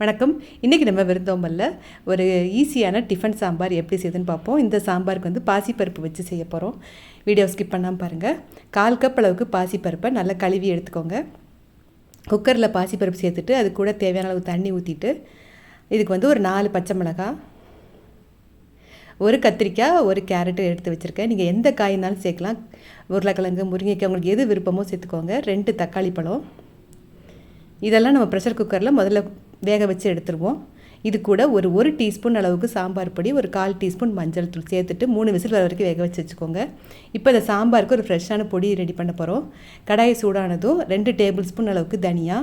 வணக்கம். இன்றைக்கி நம்ம விருந்தோம்பல்ல ஒரு ஈஸியான டிஃபன் சாம்பார் எப்படி செய்யுதுன்னு பார்ப்போம். இந்த சாம்பாருக்கு வந்து பாசிப்பருப்பு வச்சு செய்ய போகிறோம் வீடியோ ஸ்கிப் பண்ணாமல் பாருங்கள் கால் கப் அளவுக்கு பாசிப்பருப்பை நல்லா கழுவி எடுத்துக்கோங்க. குக்கரில் பாசிப்பருப்பு சேர்த்துட்டு அது கூட தேவையான அளவு தண்ணி ஊற்றிட்டு இதுக்கு வந்து ஒரு நாலு பச்சை மிளகாய் ஒரு கத்திரிக்காய் ஒரு கேரட்டு எடுத்து வச்சுருக்கேன். நீங்கள் எந்த காயினாலும் சேர்க்கலாம். உருளைக்கிழங்கு முருங்கைக்காய் உங்களுக்கு எது விருப்பமோ சேர்த்துக்கோங்க. ரெண்டு தக்காளி பழம். இதெல்லாம் நம்ம ப்ரெஷர் குக்கரில் முதல்ல வேக வச்சு எடுத்துருவோம். இது கூட ஒரு ஒரு டீஸ்பூன் அளவுக்கு சாம்பார் பொடி ஒரு கால் டீஸ்பூன் மஞ்சள் தூள் சேர்த்துட்டு மூணு விசில் வர வரைக்கும் வேக வச்சு வச்சுக்கோங்க. இப்போ இந்த சாம்பாருக்கு ஒரு ஃப்ரெஷ்ஷான பொடி ரெடி பண்ண போகிறோம் கடாயை சூடானதும் ரெண்டு டேபிள் ஸ்பூன் அளவுக்கு தனியா.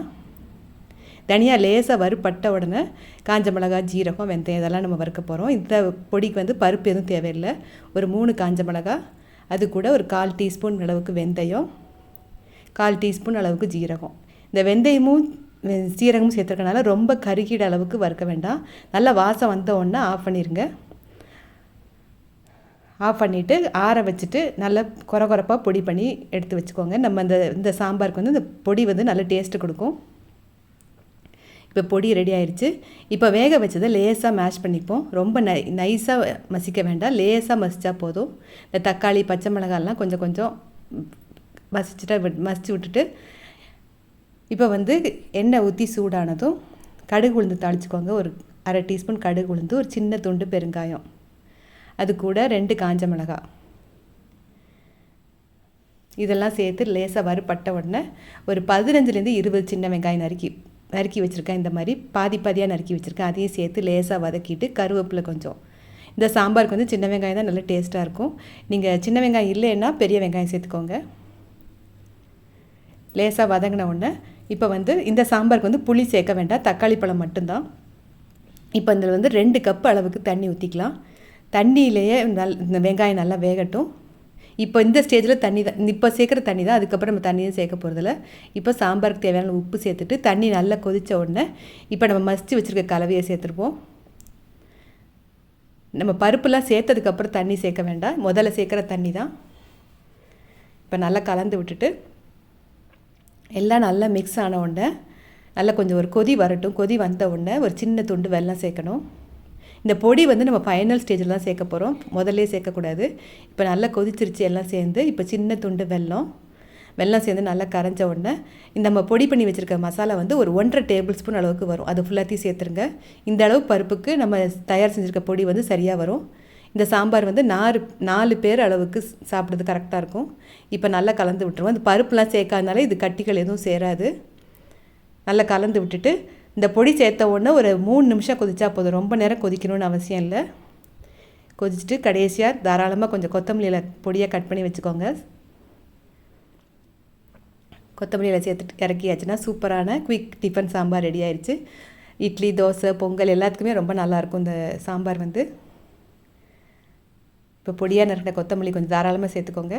தனியாக லேசாக வறுப்பட்ட உடனே காஞ்ச மிளகா ஜீரகம் வெந்தயம் இதெல்லாம் நம்ம வறுக்க போகிறோம் இந்த பொடிக்கு வந்து பருப்பு எதுவும் தேவையில்லை. ஒரு மூணு காஞ்ச மிளகா அது கூட ஒரு கால் டீஸ்பூன் அளவுக்கு வெந்தயம் கால் டீஸ்பூன் அளவுக்கு ஜீரகம். இந்த வெந்தயமும் சீரகம் சேர்த்துருக்கனால ரொம்ப கருகிட அளவுக்கு வறுக்க வேண்டாம். நல்லா வாசம் வந்த உடனே ஆஃப் பண்ணிடுங்க ஆஃப் பண்ணிவிட்டு ஆற வச்சுட்டு நல்லா குறை குறைப்பாக பொடி பண்ணி எடுத்து வச்சுக்கோங்க. நம்ம இந்த இந்த சாம்பாருக்கு வந்து இந்த பொடி வந்து நல்ல டேஸ்ட்டு கொடுக்கும். இப்போ பொடி ரெடி ஆயிடுச்சு இப்போ வேக வச்சதை லேசாக மேஷ் பண்ணிப்போம். ரொம்ப நை நைஸாக மசிக்க வேண்டாம். லேசாக மசித்தா போதும். இந்த தக்காளி பச்சை மிளகாலாம் கொஞ்சம் கொஞ்சம் மசிச்சுட்டா மசிச்சு விட்டுட்டு இப்போ வந்து எண்ணெய் ஊற்றி சூடானதும் கடுகு உளுந்து தாளிச்சுக்கோங்க. ஒரு அரை டீஸ்பூன் கடுகு உளுந்து ஒரு சின்ன துண்டு பெருங்காயம். அது கூட ரெண்டு காஞ்ச மிளகா. இதெல்லாம் சேர்த்து லேசாக வறுப்பட்ட உடனே ஒரு பதினஞ்சுலேருந்து இருபது சின்ன வெங்காயம் நறுக்கி நறுக்கி வச்சுருக்கேன். இந்த மாதிரி பாதி பாதியாக நறுக்கி வச்சுருக்கேன். அதையும் சேர்த்து லேசாக வதக்கிட்டு கருவேப்பிலை கொஞ்சம். இந்த சாம்பாருக்கு வந்து சின்ன வெங்காயம் தான் நல்லா டேஸ்ட்டாக இருக்கும். நீங்கள் சின்ன வெங்காயம் இல்லைன்னா பெரிய வெங்காயம் சேர்த்துக்கோங்க. லேசாக வதங்கின உடனே இப்போ வந்து இந்த சாம்பாருக்கு வந்து புளி சேர்க்க வேண்டாம். தக்காளி பழம் மட்டும்தான். இப்போ இதில் வந்து ரெண்டு கப் அளவுக்கு தண்ணி ஊற்றிக்கலாம் தண்ணியிலேயே நல் இந்த வெங்காயம் நல்லா வேகட்டும். இப்போ இந்த ஸ்டேஜில் தண்ணி தான் இப்போ சேர்க்குற தண்ணி தான். அதுக்கப்புறம் நம்ம தண்ணியும் சேர்க்க போகிறதில்ல இப்போ சாம்பாருக்கு தேவையான உப்பு சேர்த்துட்டு தண்ணி நல்லா கொதித்த உடனே இப்போ நம்ம மசித்து வச்சுருக்க கலவையை சேர்த்துருப்போம். நம்ம பருப்புலாம் சேர்த்ததுக்கப்புறம் தண்ணி சேர்க்க வேண்டாம். முதல்ல சேர்க்குற தண்ணி தான். இப்போ நல்லா கலந்து விட்டுட்டு எல்லாம் நல்லா மிக்ஸ் ஆன உடனே நல்லா கொஞ்சம் ஒரு கொதி வரட்டும். கொதி வந்த உடனே ஒரு சின்ன துண்டு வெல்லம் சேர்க்கணும். இந்த பொடி வந்து நம்ம ஃபைனல் ஸ்டேஜில் தான் சேர்க்க போகிறோம் முதல்ல சேர்க்கக்கூடாது இப்போ நல்லா கொதிச்சிருச்சு எல்லாம் சேர்ந்து இப்போ சின்ன துண்டு வெல்லம். வெல்லம் சேர்ந்து நல்லா கரைஞ்ச உடனே இந்த நம்ம பொடி பண்ணி வச்சுருக்க மசாலா வந்து ஒரு ஒன்றரை டேபிள் ஸ்பூன் அளவுக்கு வரும். அது ஃபுல்லாத்தையும் சேர்த்துருங்க. இந்த அளவு பருப்புக்கு நம்ம தயார் செஞ்சுருக்க பொடி வந்து சரியாக வரும். இந்த சாம்பார் வந்து நாலு நாலு பேர் அளவுக்கு சாப்பிட்றது கரெக்டாக இருக்கும். இப்போ நல்லா கலந்து விட்டுருவோம். இந்த பருப்புலாம் சேர்க்காதனால இது கட்டிகள் எதுவும் சேராது. நல்லா கலந்து விட்டுட்டு இந்த பொடி சேர்த்த உடனே ஒரு மூணு நிமிஷம் கொதிச்சா போதும். ரொம்ப நேரம் கொதிக்கணும்னு அவசியம் இல்லை. கொதிச்சுட்டு கடைசியாக தாராளமாக கொஞ்சம் கொத்தமல்லியில் பொடியாக கட் பண்ணி வச்சுக்கோங்க. கொத்தமல்லியில் சேர்த்துட்டு இறக்கியாச்சுன்னா சூப்பரான குயிக் டிஃபன் சாம்பார் ரெடி ஆயிடுச்சு இட்லி தோசை பொங்கல் எல்லாத்துக்குமே ரொம்ப நல்லாயிருக்கும் இந்த சாம்பார் வந்து. இப்போ பொடியாக நறுக்கின கொத்தமல்லி கொஞ்சம் தாராளமாக சேர்த்துக்கோங்க.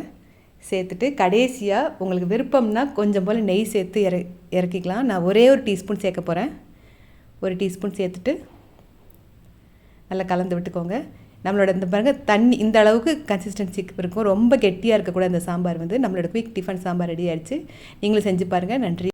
சேர்த்துட்டு கடைசியாக உங்களுக்கு விருப்பம்னா கொஞ்சம் போல் நெய் சேர்த்து இற இறக்கிக்கலாம். நான் ஒரே ஒரு டீஸ்பூன் சேர்க்க போகிறேன் ஒரு டீஸ்பூன் சேர்த்துட்டு நல்லா கலந்து விட்டுக்கோங்க. நம்மளோட இந்த பாருங்கள் தண்ணி இந்த அளவுக்கு கன்சிஸ்டன்சி இருக்கும். ரொம்ப கெட்டியாக இருக்கக்கூடாது இந்த சாம்பார் வந்து. நம்மளோட குயிக் டிஃபன் சாம்பார் ரெடி ஆகிடுச்சு நீங்களும் செஞ்சு பாருங்கள் நன்றி.